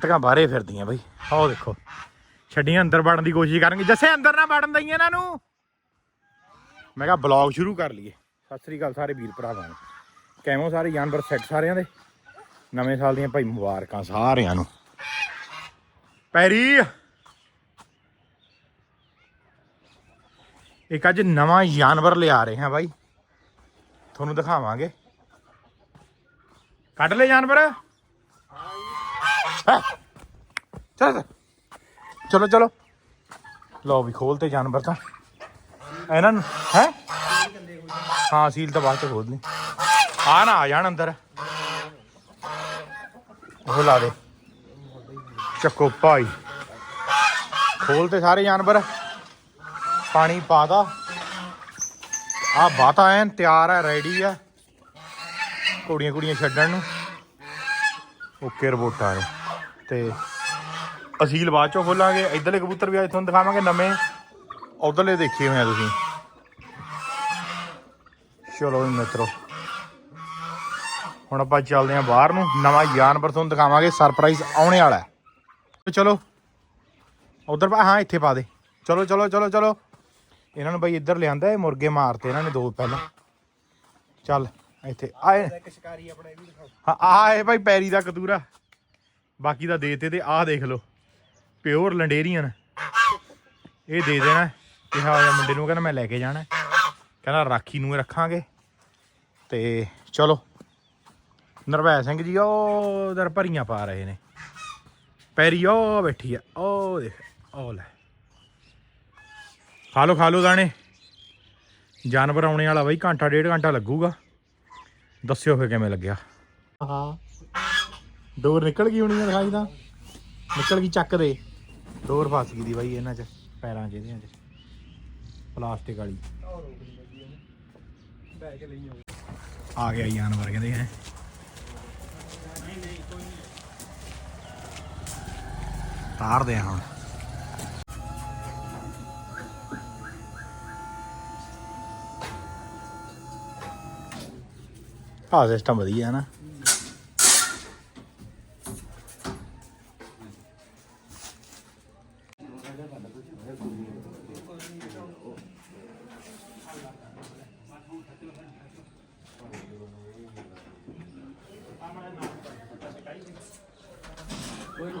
ਤਕਾਂ ਬਾਹਰੇ ਫਿਰਦੀਆਂ ਬਈ। ਆਹ ਦੇਖੋ। ਛੱਡੀਆਂ ਅੰਦਰ ਵੜਨ ਦੀ ਕੋਸ਼ਿਸ਼ ਕਰਨਗੇ। ਜੱਸੇ, ਅੰਦਰ ਨਾ ਵੜਨ ਦਈਏ ਇਹਨਾਂ ਨੂੰ। ਮੈਂ ਕਿਹਾ ਬਲੌਗ ਸ਼ੁਰੂ ਕਰ ਲਈਏ। ਸਤਿ ਸ੍ਰੀ ਅਕਾਲ ਸਾਰੇ ਵੀਰ ਭਰਾਵਾਂ ਨੂੰ। ਕੈਮੋ ਸਾਰੇ? ਜਾਨਵਰ ਸੈੱਟ ਸਾਰਿਆਂ ਦੇ? ਨਵੇਂ ਸਾਲ ਦੀਆਂ ਭਾਈ ਮੁਬਾਰਕਾਂ ਸਾਰਿਆਂ ਨੂੰ। ਪੈਰੀ। ਇੱਕ ਅੱਜ ਨਵਾਂ ਜਾਨਵਰ ਲਿਆ ਰਹੇ ਹਾਂ ਬਾਈ। ਤੁਹਾਨੂੰ ਦਿਖਾਵਾਂਗੇ। ਕੱਢ ਲੈ ਜਾਨਵਰ। ਚੱਲ, ਚਲੋ। ਚਲੋ ਲਓ ਵੀ ਖੋਲਤੇ ਜਾਨਵਰ ਤਾਂ। ਇਹਨਾਂ ਨੂੰ, ਹੈ? ਹਾਂ, ਸੀਲ ਤਾਂ ਬਾਅਦ ਚ ਖੋਲ ਲਈ। ਆ ਨਾ, ਆ ਜਾਣ ਅੰਦਰ। ਉਹ ਲਾ ਦੇ। ਚੱਕੋ ਭਾਈ। ਖੋਲਤੇ ਸਾਰੇ ਜਾਨਵਰ। ਪਾਣੀ ਪਾਦਾ ਆ ਬਾਤਾ ਐਨ ਤਿਆਰ ਹੈ ਰੈਡੀ ਆ। ਕੁੜੀਆਂ ਕੁੜੀਆਂ ਛੱਡਣ ਨੂੰ। ਓਕੇ, ਰਬੋਟਾਂ ਨੇ। ਤੇ ਅਸੀਲ ਬਾਅਦ ਚੋਂ ਖੋਲਾਂਗੇ, ਇਧਰਲੇ ਕਬੂਤਰ ਵੀ ਅੱਜ ਤੁਹਾਨੂੰ ਦਿਖਾਵਾਂਗੇ ਨਵੇਂ। ਉਧਰਲੇ ਦੇਖੇ ਹੋਏ ਆ ਤੁਸੀਂ। ਚਲੋ ਜੀ ਮਿੱਤਰੋ। ਹੁਣ ਆਪਾਂ ਚੱਲਦੇ ਆਂ ਬਾਹਰ ਨੂੰ, ਨਵਾਂ ਜਾਨਵਰ ਤੁਹਾਨੂੰ ਦਿਖਾਵਾਂਗੇ ਸਰਪ੍ਰਾਈਜ਼ ਆਉਣੇ ਵਾਲਾ ਚਲੋ, ਉਧਰ ਹਾਂ, ਇੱਥੇ ਪਾ ਦੇ। ਚਲੋ ਚਲੋ ਚਲੋ ਚਲੋ। ਇਹਨਾਂ ਨੂੰ ਬਈ ਇੱਧਰ ਲਿਆਂਦਾ ਇਹ, ਮੁਰਗੇ ਮਾਰਤੇ ਇਹਨਾਂ ਨੇ ਦੋ ਪਹਿਲਾਂ। ਚੱਲ, ਇੱਥੇ, ਆਏ। ਆਪਣੇ ਵੀ ਹਾਂ ਆਹ ਭਾਈ, ਪੈਰੀ ਦਾ ਕਦੂਰਾ ਬਾਕੀ ਦਾ ਦੇਤੇ ਤੇ ਆਹ ਦੇਖ ਲਓ, ਪਿਓਰ ਲੰਡੇਰੀਅਨ। ਇਹ ਦੇ ਦੇਣਾ ਕਿਹਾ ਹੋਇਆ ਮੁੰਡੇ ਨੂੰ ਕਹਿੰਦਾ ਮੈਂ ਲੈ ਕੇ ਜਾਣਾ। ਕਹਿੰਦਾ ਰਾਖੀ ਨੂੰ ਰੱਖਾਂਗੇ। ਤੇ ਚਲੋ ਨਰਵੈ ਸਿੰਘ ਜੀ ਉਹ ਦਰ ਭਰੀਆਂ ਪਾ ਰਹੇ ਨੇ। ਪੈਰੀ ਉਹ ਬੈਠੀ ਆ, ਉਹ ਦੇਖ, ਉਹ ਲੈ। ਖਾ ਲੋ ਖਾ ਲੋ ਦਾਣੇ। ਜਾਨਵਰ ਆਉਣੇ ਵਾਲਾ ਬਾਈ, ਘੰਟਾ, ਡੇਢ ਘੰਟਾ ਲੱਗੂਗਾ। ਦੱਸਿਓ ਫੇ ਕਿਵੇਂ ਲੱਗਿਆ। ਹਾਂ। ਡੋਰ ਨਿਕਲ ਗਈ ਹੋਣੀ ਆ ਦਿਖਾਈ ਤਾਂ। ਨਿਕਲ ਗਈ ਚੱਕ ਦੇ। ਡੋਰ ਫਸ ਗਈ ਦੀ ਬਾਈ ਇਹਨਾਂ 'ਚ, ਪੈਰਾਂ 'ਚ, ਇਹਦੀਆਂ 'ਚ। ਪਲਾਸਟਿਕ ਵਾਲੀ। ਆ ਗਿਆ ਜਾਨਵਰ ਕਹਿੰਦੇ ਹੈ। ਤਾਰਦੇ ਆ ਹੁਣ। ਆਹ ਸਿਸਟਮ ਵਧੀਆ ਹੈ ਨਾ।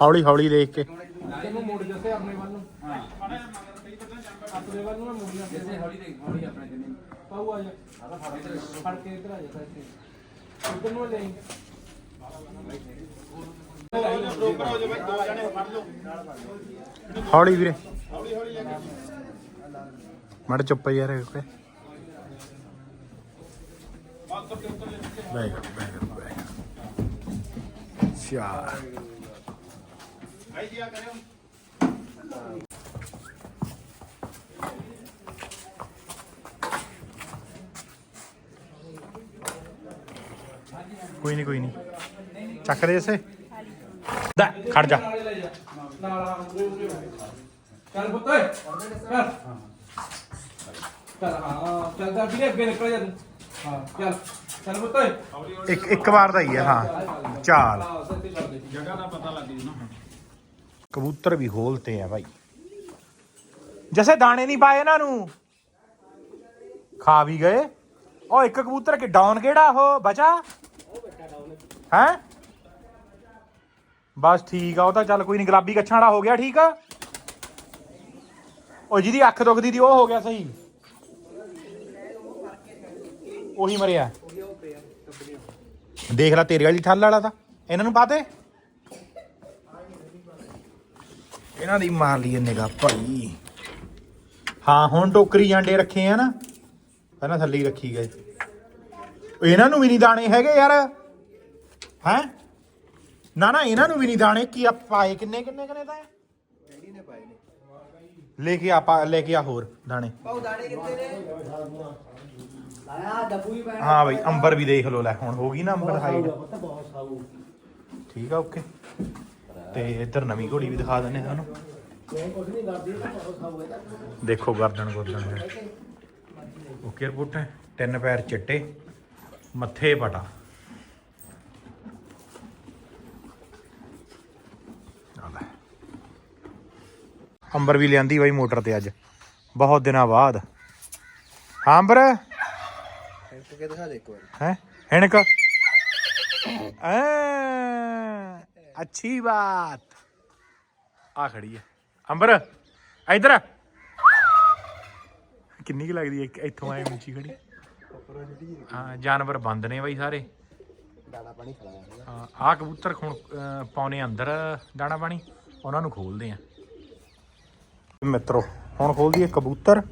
ਹੌਲੀ ਹੌਲੀ ਦੇਖ ਕੇ। ਤੈਨੂੰ ਮੋੜ ਜੱਸੇ ਆਪਣੇ ਵੱਲ ਨੂੰ। ਹਾਂ। ਆਪਣੇ ਵੱਲ ਨੂੰ ਨਾ ਮੋੜਨਾ ਜੱਸੇ। ਹੌਲੀ ਦੇ ਹੌਲੀ ਆਪਣੇ ਪਾਉ ਆ ਜਾ। ਫੜ ਕੇ ਇਧਰ ਆ ਜਾ ਇੱਥੇ ਉਧਰ ਨੂੰ ਲੈ। ਹੌਲੀ ਵੀਰੇ। ਮੜ ਚੁੱਪ ਯਾਰ ਓਕੇ ਬੈਗ ਬੈਗ ਬੈਗ ਚਾਰ ਕੋਈ ਨਹੀਂ ਕੋਈ ਨਹੀਂ। ਚੱਕ ਦੇ ਇਸੇ। ਦਾ ਖੜ ਜਾ। ਨਾਲ ਆ ਚੱਲ ਪੁੱਤ ਓਏ। ਚੱਲ। ਚੱਲ ਹਾਂ ਚੱਲ ਜਾ ਵੀਰੇ ਅੱਗੇ ਨਿਕਲ ਜਾ ਤੂੰ। ਹਾਂ ਚੱਲ। ਚੱਲ ਪੁੱਤ ਓਏ। ਇੱਕ ਇੱਕ ਵਾਰ ਦਾ ਹੀ ਹੈ ਹਾਂ। ਚਾਲ। ਦੇ ਕਬੂਤਰ ਵੀ ਖੋਲਤੇ ਆ ਭਾਈ ਜੈਸੇ ਦਾਣੇ ਨਹੀਂ ਪਾਏ ਇਹਨਾਂ ਨੂੰ। ਖਾ ਵੀ ਗਏ। ਉਹ ਇੱਕ ਕਬੂਤਰ ਕਿ ਡਾਊਨ ਕਿਹੜਾ ਉਹ? ਬਚਾ? ਹੈ? ਬਸ ਠੀਕ ਆ, ਉਹ ਤਾਂ ਚੱਲ ਕੋਈ ਨਹੀਂ, ਗੁਲਾਬੀ ਕੱਛਾਂ ਵਾਲਾ ਹੋ ਗਿਆ, ਠੀਕ ਆ? ਉਹ ਜਿਹਦੀ ਅੱਖ ਦੁਖਦੀ ਦੀ ਉਹ ਹੋ ਗਿਆ ਸਹੀ। ਉਹੀ ਮਰਿਆ। ਦੇਖ ਲੈ, ਤੇਰੇ ਵਾਲੀ ਠੱਲ ਵਾਲਾ ਤਾਂ। ਇਹਨਾਂ ਨੂੰ ਪਾਤੇ ਇਹਨਾਂ ਦੀ ਮਾਰ ਲਈ ਨਿਗਾ ਭਾਈ। ਹਾਂ ਹੁਣ ਟੋਕਰੀ ਜਾਂਡੇ ਰੱਖੇ ਆ ਨਾ। ਪਹਿਲਾਂ ਥੱਲੇ ਹੀ ਰੱਖੀ ਗਏ। ਇਹਨਾਂ ਨੂੰ ਵੀ ਨਹੀਂ ਦਾਣੇ ਹੈਗੇ ਯਾਰ। ਹੈ? ਨਾ ਨਾ ਇਹਨਾਂ ਨੂੰ ਵੀ ਨਹੀਂ ਦਾਣੇ। ਕੀ ਆ ਪਾਏ ਕਿੰਨੇ ਕਿੰਨੇ ਕਿੰਨੇ ਤਾਂ? ਡੈਡੀ ਨੇ ਪਾਏ ਨੇ ਲੈ ਕੇ ਆਪਾ ਲੈ ਕੇ ਆ ਹੋਰ ਦਾਣੇ। ਪਾਉ ਦਾਣੇ ਕਿੱਥੇ ਨੇ? ਆਇਆ ਡੱਬੂ ਹੀ ਪੈਣਾ। ਹਾਂ ਬਈ ਅੰਬਰ ਵੀ ਦੇਖ ਲੋ ਲੈ ਹੁਣ ਹੋ ਗਈ ਨਾ ਅੰਬਰ ਸਾਊ ਠੀਕ ਆ ਓਕੇ। ਤੇ ਇੱਧਰ ਨਵੀਂ ਘੋੜੀ ਵੀ ਦਿਖਾ ਦਿੰਨੇ ਤੁਹਾਨੂੰ। ਹੈ ਦੇਖੋ ਗਰਦਨ ਗੁਰਦਨ ਓਕੇ ਰਿਪੋਰਟ ਹੈ। ਤਿੰਨ ਪੈਰ ਚਿੱਟੇ ਮੱਥੇ ਪਟਾ। ਹੈ ਅੰਬਰ ਵੀ ਲਿਆਂਦੀ ਬਾਈ ਮੋਟਰ ਤੇ ਅੱਜ। ਬਹੁਤ ਦਿਨਾਂ ਬਾਅਦ। ਹਾਂ ਅੰਬਰ? ਕੇ ਦਿਖਾ ਦੇ ਇੱਕ ਵਾਰ। ਹੈ? ਹੈਣਕ। ਐ। ਅੱਛੀ ਬਾਤ। ਆ ਖੜੀ ਹੈ ਅੰਬਰ ਇਧਰ ਕਿੰਨੀ ਕੁ ਲੱਗਦੀ ਹੈ ਇੱਕ ਇੱਥੋਂ ਆਏ ਉੱਚੀ ਖੜੀ? ਹਾਂ ਜਾਨਵਰ ਬੰਦ ਨੇ ਬਾਈ ਸਾਰੇ। ਦਾਣਾ ਪਾਣੀ ਖਲਾਇਆ ਹਾਂ, ਆਹ ਕਬੂਤਰ ਹੁਣ ਅਹ, ਪਾਉਣੇ ਅੰਦਰ ਦਾਣਾ ਪਾਣੀ ਉਹਨਾਂ ਨੂੰ ਖੋਲਦੇ ਆ। ਮਿੱਤਰੋ ਹੁਣ ਖੋਲਦੀ ਹੈ ਕਬੂਤਰ।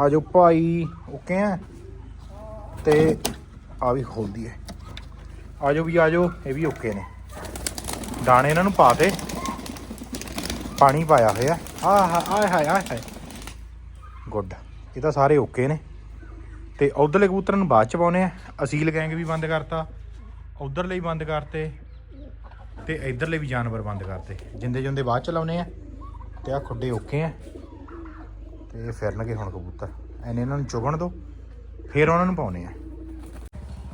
ਆਜੋ ਭਾਈ ਓਕੇ ਆ ਤੇ ਆ ਵੀ ਖੋਲਦੀ ਹੈ ਆਜੋ ਵੀ ਆਜੋ ਇਹ ਵੀ ਓਕੇ ਨੇ। ਦਾਣੇ ਇਹਨਾਂ ਨੂੰ ਪਾ ਦੇ। ਪਾਣੀ ਪਾਇਆ ਹੋਇਆ। ਆਹ ਆਏ ਹਾਏ ਆਏ ਹਾਏ। ਗੁੱਡ। ਇਹ ਤਾਂ ਸਾਰੇ ਓਕੇ ਨੇ। ਤੇ ਉਧਰਲੇ ਕਬੂਤਰਾਂ ਨੂੰ ਬਾਅਦ ਚ ਪਾਉਨੇ ਆ। ਅਸੀਲ ਗੈਂਗ ਵੀ ਬੰਦ ਕਰਤਾ। ਉਧਰਲੇ ਹੀ ਬੰਦ ਕਰਤੇ। ਤੇ ਇਧਰਲੇ ਵੀ ਜਾਨਵਰ ਬੰਦ ਕਰਤੇ। ਜਿੰਦੇ ਜਿੰਦੇ ਬਾਅਦ ਚ ਲਾਉਨੇ ਆ। ਤੇ ਆ ਖੁੱਡੇ ਓਕੇ ਆ। ਤੇ ਫਿਰਨਗੇ ਹੁਣ ਕਬੂਤਰ। ਐਨੇ ਇਹਨਾਂ ਨੂੰ ਚੁਗਣ ਦੋ। ਫਿਰ ਉਹਨਾਂ ਨੂੰ ਪਾਉਨੇ ਆ।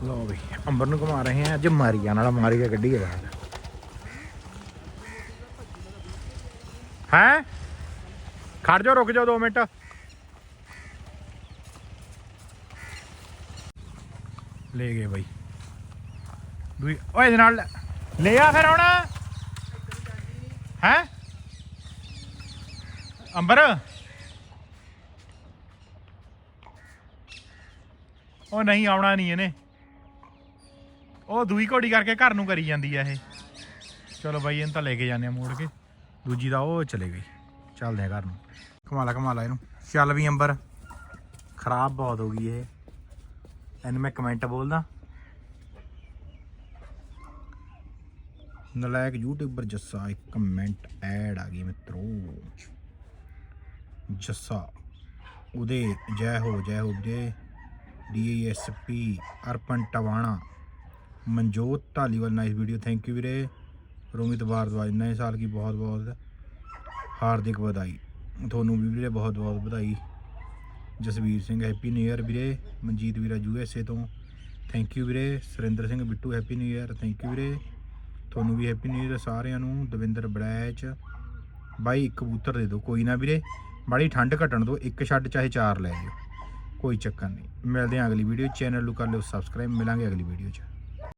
ਲਓ ਵੀ ਅੰਬਰ ਨੂੰ ਘੁਮਾ ਰਹੇ ਆ। ਅੱਜ ਮਾਰੀ ਮਾਰੀਆਂ ਨਾਲ ਮਾਰੀ ਕੇ ਗੱਡੀ ਹੈ ਬਾਹਰ ਹੈ? ਖੜ ਜਾਓ, ਰੁਕ ਜਾਓ 2 ਮਿੰਟ। ਲੈ ਗਏ ਬਾਈ। ਦੂਈ ਓਏ, ਇਹਦੇ ਨਾਲ ਲੈ- ਲੈ ਆ ਫਿਰ ਹੁਣ। ਹੈ? ਅੰਬਰ। ਉਹ ਨਹੀਂ, ਆਉਣਾ ਨਹੀਂ ਇਹਨੇ। ਉਹ ਦੂਈ ਘੋੜੀ ਕਰਕੇ ਘਰ ਨੂੰ ਕਰੀ ਜਾਂਦੀ ਆ ਇਹ। ਚਲੋ ਬਾਈ, ਇਹਨੂੰ ਤਾਂ ਲੈ ਕੇ ਜਾਂਦੇ ਆ ਮੋੜ ਕੇ। ਦੂਜੀ ਦਾ ਉਹ ਚਲੇ ਗਈ। ਚੱਲਦੇ ਆ ਘਰ ਨੂੰ। ਕਮਾਲਾ ਕਮਾਲਾ ਇਹਨੂੰ। ਚੱਲ ਵੀ ਅੰਬਰ, ਖਰਾਬ ਬਹੁਤ ਹੋ ਗਈ ਇਹ। ਇਹਨੂੰ ਮੈਂ ਕਮੈਂਟ ਬੋਲਦਾ। ਨਲਾਇਕ ਯੂਟਿਊਬਰ ਜੱਸਾ, ਇੱਕ ਕਮੈਂਟ ਐਡ ਆ ਗਈ ਮਿੱਤਰੋ। ਜੱਸਾ, ਉਹਦੇ ਜੈ ਹੋ ਜੈ ਹੋ ਵੀਰੇ DSP Arpan Tiwana. Manjot Dhaliwal nice video thank you ਵੀਰੇ। रोमित भारद्वाज नए ਸਾਲ की ਬਹੁਤ ਬਹੁਤ ਹਾਰਦਿਕ ਵਧਾਈ। ਤੁਹਾਨੂੰ ਵੀ ਵੀਰੇ ਬਹੁਤ ਬਹੁਤ ਵਧਾਈ। Jasveer Singh happy new year ਵੀਰੇ। ਮਨਜੀਤ ਵੀਰਾ ਯੂ ਐਸ ਏ ਤੋਂ। ਥੈਂਕ ਯੂ ਵੀਰੇ। Surinder Singh Bittu happy new year thank you ਵੀਰੇ। ਤੁਹਾਨੂੰ ਵੀ ਹੈਪੀ ਨਿਊ ਈਅਰ ਸਾਰਿਆਂ ਨੂੰ। ਦਵਿੰਦਰ ਬੜੈਚ। ਬਾਈ ਕਬੂਤਰ ਦੇ ਦਿਓ। ਕੋਈ ਨਾ ਵੀਰੇ। ਬੜੀ ਠੰਡ ਘਟਣ ਦਿਓ ਇੱਕ ਛੱਡ ਚਾਹੇ ਚਾਰ ਲੈ ਜਿਓ। ਕੋਈ ਚੱਕਰ ਨਹੀਂ। ਮਿਲਦੇ ਆਂ ਅਗਲੀ ਵੀਡੀਓ ਚੈਨਲ ਨੂੰ ਕਰ ਲਿਓ ਸਬਸਕ੍ਰਾਈਬ ਮਿਲਾਂਗੇ ਅਗਲੀ ਵੀਡੀਓ 'ਚ।